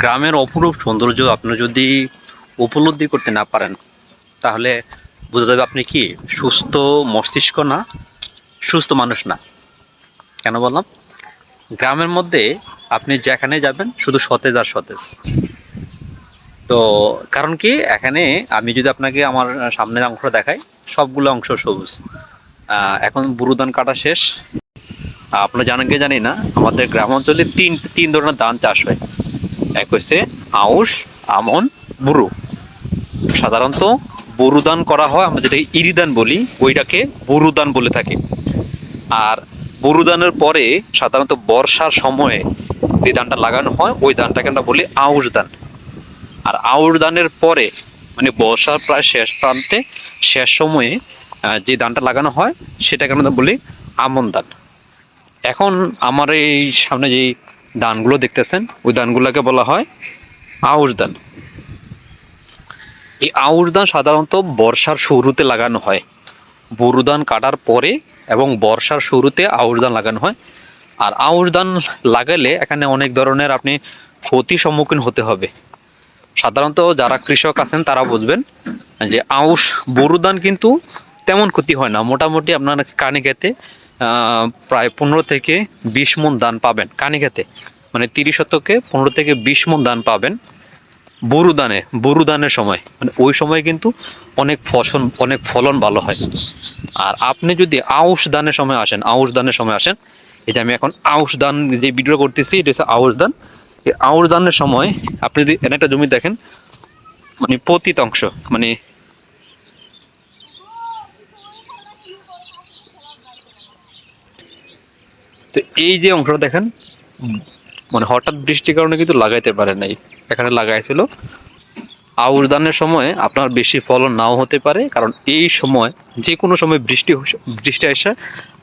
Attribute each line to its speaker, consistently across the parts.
Speaker 1: গ্রামের অপরূপ সৌন্দর্য আপনি যদি উপলব্ধি করতে না পারেন, তাহলে বোঝা যাবে আপনি কি সুস্থ মস্তিষ্ক না, সুস্থ মানুষ না। কেন বললাম? গ্রামের মধ্যে আপনি যেখানে যাবেন শুধু সতেজ আর সতেজ। তো কারণ কি, এখানে আমি যদি আপনাকে আমার সামনের অংশ দেখাই, সবগুলো অংশ সবুজ। এখন বুরুদান কাটা শেষ। আপনারা জানেন কি জানি না, আমাদের গ্রাম অঞ্চলে তিন তিন ধরনের ধান চাষ হয়। এক হচ্ছে আউশ, আমন, বুরু। সাধারণত বরুদান করা হয়, আমরা যেটাকে ইরিদান বলি, ওইটাকে বরুদান বলে থাকি। আর বরুদানের পরে সাধারণত বর্ষার সময়ে যে ধানটা লাগানো হয়, ওই ধানটাকে আমরা বলি আউশ ধান। আর আউশ ধানের পরে মানে বর্ষার প্রায় শেষ প্রান্তে, শেষ সময়ে যে ধানটা লাগানো হয়, সেটাকে আমরা বলি আমন ধান। এখন আমার এই সামনে যেই ধানগুলো দেখতেছেন? ওই ধানগুলোকে বলা হয় আউশ ধান এই আউশ ধান সাধারণত বর্ষার শুরুতে লাগানো হয়। বোরো ধান কাটার পরে এবং বর্ষার শুরুতে আউশ ধান লাগানো হয়। আর আউশ ধান লাগালে এখানে অনেক ধরনের আপনি ক্ষতির সম্মুখীন হতে হবে। সাধারণত যারা কৃষক আছেন তারা বুঝবেন যে আউশ বোরো ধান কিন্তু তেমন ক্ষতি হয় না। মোটামুটি আপনার কানি আহ, প্রায় পনেরো থেকে বিশ মন দান পাবেন কানি খেতে। মানে তিরিশ শতকে পনেরো থেকে বিশ মন দান পাবেন বরু দানে বরু দানের সময়। মানে ওই সময় কিন্তু অনেক ফসল, অনেক ফলন ভালো হয়। আর আপনি যদি আউশ দানের সময় আসেন, আউশ দানের সময় আসেন যে আমি এখন আউশ দান যে ভিডিও করতেছি, এটা হচ্ছে আউশ দান এই আউশ দানের সময় আপনি যদি একটা জমি দেখেন মানে পতিত অংশ মানে তো এই যে অংশটা দেখেন মানে হঠাৎ বৃষ্টির কারণে কিন্তু লাগাইতে পারে নাই। এখানে লাগাইছিল। আউশ ধানের সময় আপনার বেশি ফলন নাও হতে পারে কারণ এই সময় যে কোনো সময় বৃষ্টি বৃষ্টি এসে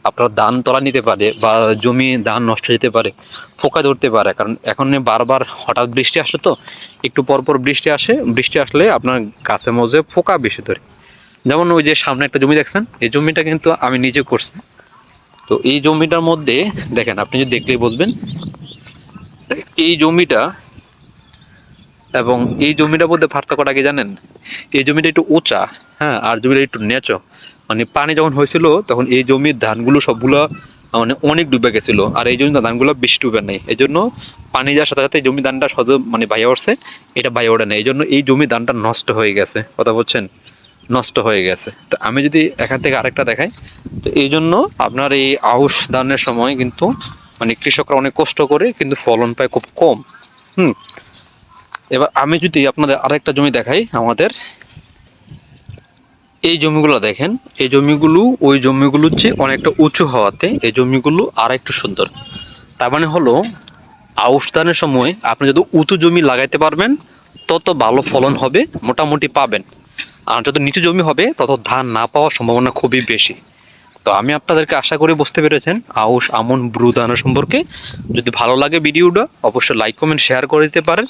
Speaker 1: আপনার ধান তলা নিতে পারে বা জমি ধান নষ্ট যেতে পারে পোকা ধরতে পারে। কারণ এখন বারবার হঠাৎ বৃষ্টি আসে তো একটু পর পর বৃষ্টি আসে বৃষ্টি আসলে আপনার গাছের মধ্যে পোকা বেশি ধরে। যেমন ওই যে সামনে একটা জমি দেখছেন এই জমিটা কিন্তু আমি নিজে করছি। তো এই জমিটার মধ্যে, দেখেন, আপনি যদি দেখলেই বুঝবেন। এই জমিটা এবং এই জমিটার মধ্যে পার্থক্যটা কি জানেন? এই জমিটা একটু উঁচা হ্যাঁ আর জমিটা একটু নেচো মানে পানি যখন হয়েছিল, তখন এই জমির ধানগুলো সবগুলো মানে অনেক ডুবে গেছিল, আর এই জমির ধানগুলো বেশি ডুবে নেই। এই জন্য পানি যাওয়ার সাথে সাথে এই জমি ধানটা সদ মানে বাইরে উঠছে, এটা বাইরে ওঠে না এই জন্য এই জমি ধানটা নষ্ট হয়ে গেছে। কথা বলছেন? নষ্ট হয়ে গেছে। তো আমি যদি এখান থেকে আরেকটা দেখাই, তো এই জন্য আপনার এই আউশ ধানের সময় কিন্তু মানে কৃষকরা অনেক কষ্ট করে কিন্তু ফলন পায় খুব কম। হুম। এবার আমি যদি আপনাদের আরেকটা জমি দেখাই আমাদের। এই জমিগুলো দেখেন, এই জমিগুলো, ওই জমিগুলোর চেয়ে অনেকটা উঁচু হওয়াতে এই জমিগুলো আর একটু সুন্দর। তার মানে হলো, আউশ ধানের সময় আপনি যদি উঁচু জমি লাগাইতে পারবেন, তত ভালো ফলন হবে, মোটামুটি পাবেন। আর যত নিচু জমি হবে, তত ধান না পাওয়ার সম্ভাবনা খুবই বেশি। তো আমি আপনাদেরকে আশা করি বুঝতে পেরেছেন আউশ, আমন, ব্রু দানা সম্পর্কে। যদি ভালো লাগে ভিডিওটা, অবশ্যই লাইক, কমেন্ট, শেয়ার করে দিতে পারেন।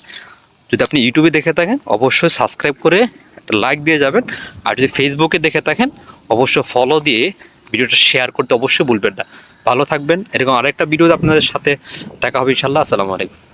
Speaker 1: যদি আপনি ইউটিউবে দেখে থাকেন, অবশ্যই সাবস্ক্রাইব করে একটা লাইক দিয়ে যাবেন। আর যদি ফেসবুকে দেখে থাকেন, অবশ্যই ফলো দিয়ে ভিডিওটা শেয়ার করতে অবশ্যই ভুলবেন না। ভালো থাকবেন। এরকম আরেকটা ভিডিও আপনাদের সাথে দেখা হবে ইনশাল্লাহ আসসালামু আলাইকুম।